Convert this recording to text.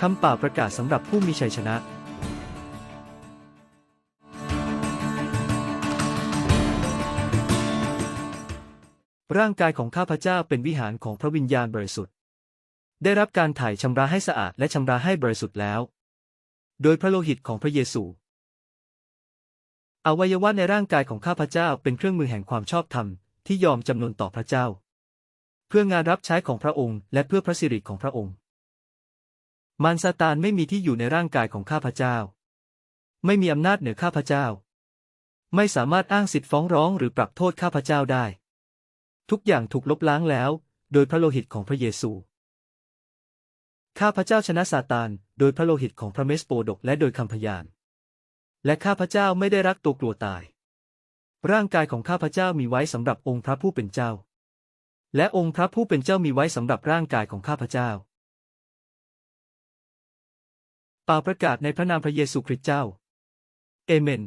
คำป่าประกาศสำหรับผู้มีชัยชนะร่างกายของข้าพเจ้าเป็นวิหารของพระวิญญาณบริสุทธิ์ ได้รับการถ่ายชำระให้สะอาดและชำระให้บริสุทธิ์แล้ว โดยพระโลหิตของพระเยซู อวัยวะในร่างกายของข้าพเจ้าเป็นเครื่องมือแห่งความชอบธรรมที่ยอมจำนนต่อพระเจ้า เพื่องานรับใช้ของพระองค์และเพื่อพระสิริของพระองค์ มารซาตานไม่มีที่อยู่ในร่างกายของข้าพเจ้า ไม่มีอำนาจเหนือข้าพเจ้า ไม่สามารถอ้างสิทธิฟ้องร้องหรือปรับโทษข้าพเจ้าได้ ทุกอย่างถูกลบล้างแล้ว โดยพระโลหิตของพระเยซู ข้าพเจ้าชนะซาตานโดยพระโลหิตของพระเมสโปดกและโดยคำพยาน และข้าพเจ้าไม่ได้รักตัวกลัวตาย ร่างกายของข้าพเจ้ามีไว้สำหรับองค์พระผู้เป็นเจ้า และองค์พระผู้เป็นเจ้ามีไว้สำหรับร่างกายของข้าพเจ้า เป่าประกาศในพระนามพระเยซูคริสต์เจ้า เอเมน